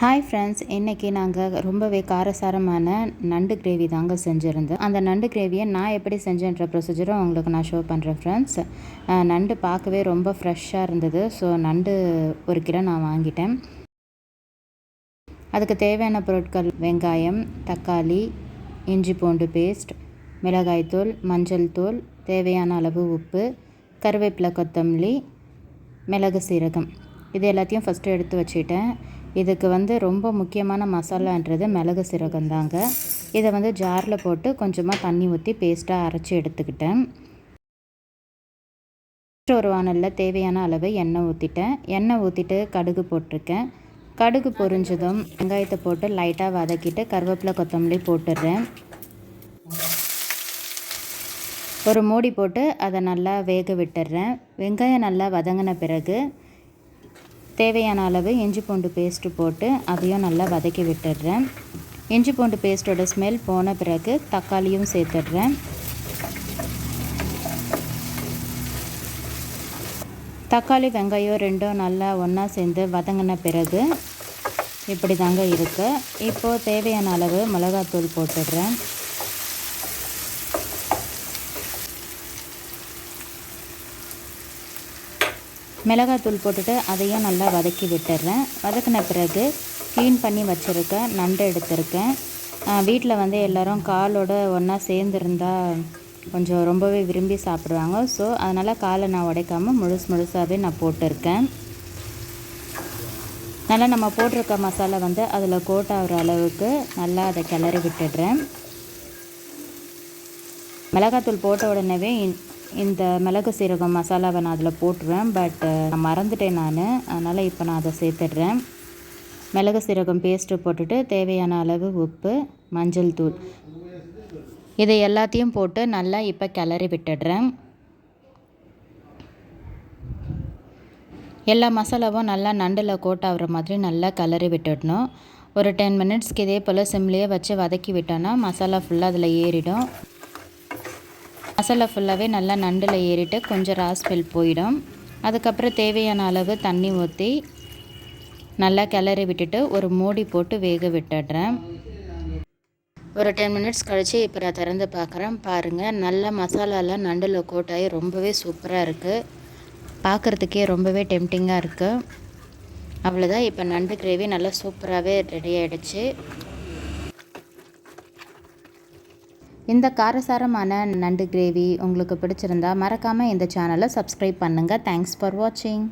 Hi friends இன்றைக்கி நாங்கள் ரொம்பவே காரசாரமான நண்டு கிரேவி தாங்க செஞ்சுருந்தோம். அந்த நண்டு கிரேவியை நான் எப்படி செஞ்சேன்ற ப்ரொசீஜரும் உங்களுக்கு நான் ஷோ பண்ணுறேன் ஃப்ரெண்ட்ஸ் நண்டு பார்க்கவே ரொம்ப ஃப்ரெஷ்ஷாக இருந்தது. ஸோ நண்டு ஒரு கிலோ நான் வாங்கிட்டேன். அதுக்கு தேவையான பொருட்கள் வெங்காயம் தக்காளி இஞ்சி பூண்டு பேஸ்ட் மிளகாய்த்தூள் மஞ்சள் தூள் தேவையான அளவு உப்பு கருவேப்பிலை கொத்தமல்லி மிளகு சீரகம். இது எல்லாத்தையும் ஃபஸ்ட்டு எடுத்து வச்சுட்டேன். இதுக்கு வந்து ரொம்ப முக்கியமான மசாலான்றது மிளகு சீரகம் தாங்க இதை வந்து ஜாரில் போட்டு கொஞ்சமாக தண்ணி ஊற்றி பேஸ்ட்டாக அரைச்சி எடுத்துக்கிட்டேன். ஒரு வானலில் தேவையான அளவு எண்ணெய் ஊற்றிட்டேன் எண்ணெய் ஊற்றிட்டு கடுகு போட்டிருக்கேன். கடுகு பொரிஞ்சதும் வெங்காயத்தை போட்டு லைட்டாக வதக்கிட்டு கருவேப்பிலை கொத்தமல்லி போட்டுடுறேன். ஒரு மூடி போட்டு அதை நல்லா வேக விட்டுடுறேன். வெங்காயம் நல்லா வதங்கின பிறகு தேவையான அளவு இஞ்சி பூண்டு பேஸ்ட்டு போட்டு அதையும் நல்லா வதக்கி விட்டுடுறேன். இஞ்சி பூண்டு பேஸ்ட்டோட ஸ்மெல் போன பிறகு தக்காளியும் சேர்த்துடுறேன். தக்காளி வெங்காயம் ரெண்டும் நல்லா ஒன்றா சேர்ந்து வதங்கின பிறகு இப்படி தாங்க இருக்குது இப்போது தேவையான அளவு மிளகாத்தூள் போட்டுடுறேன். மிளகாத்தூள் போட்டுட்டு அதையும் நல்லா வதக்கி விட்டுடுறேன் வதக்கின பிறகு க்ளீன் பண்ணி வச்சுருக்கேன் நண்டு எடுத்திருக்கேன். வீட்டில் வந்து எல்லோரும் காலோட ஒன்றா சேர்ந்துருந்தா கொஞ்சம் ரொம்பவே விரும்பி சாப்பிடுவாங்க. ஸோ அதனால் காலை நான் உடைக்காமல் முழுசு முழுசாகவே நான் போட்டிருக்கேன். நல்லா நம்ம போட்டிருக்க மசாலா வந்து அதில் கோட் ஆகிற அளவுக்கு நல்லா அதை கிளறி விட்டுடுறேன். மிளகாத்தூள் போட்ட உடனே இந்த மிளகு சீரகம் மசாலாவை நான் அதில் போட்டுருவேன். பட் நான் மறந்துட்டேன் நான். அதனால் இப்போ நான் அதை சேர்த்துடுறேன். மிளகு சீரகம் பேஸ்ட்டு போட்டுட்டு தேவையான அளவு உப்பு மஞ்சள் தூள். இதை எல்லாத்தையும் போட்டு நல்லா இப்போ கிளறி விட்டுடுறேன். எல்லா மசாலாவும் நல்லா நண்டில் கோட் ஆகிற மாதிரி நல்லா கிளறி விட்டுடணும். ஒரு டென் மினிட்ஸ்க்கு இதே போல் சிம்லேயே வச்சு வதக்கி விட்டோன்னா மசாலா ஃபுல்லாக அதில் ஏறிடும். மசாலா ஃபுல்லாகவே நல்லா நண்டில் ஏறிட்டு கொஞ்சம் ராஸ்பெல் போயிடும். அதுக்கப்புறம் தேவையான அளவு தண்ணி ஊற்றி நல்லா கிளறி விட்டுட்டு ஒரு மூடி போட்டு வேக விட்டுடுறேன். ஒரு டென் மினிட்ஸ் கழித்து இப்போ நான் திறந்து பார்க்குறேன். பாருங்கள் நல்லா மசாலாலாம் நண்டில் கோட்டாகி ரொம்பவே சூப்பராக இருக்குது பார்க்குறதுக்கே ரொம்பவே டெம்டிங்காக இருக்குது அவ்வளோதான் இப்போ நண்டு கிரேவி நல்லா சூப்பராகவே ரெடி ஆகிடுச்சு இந்த காரசாரமான நண்டு கிரேவி உங்களுக்கு பிடிச்சிருந்தா மறக்காமல் இந்த சேனலை சப்ஸ்கிரைப் பண்ணுங்கள் தேங்க்ஸ் ஃபார் வாட்சிங்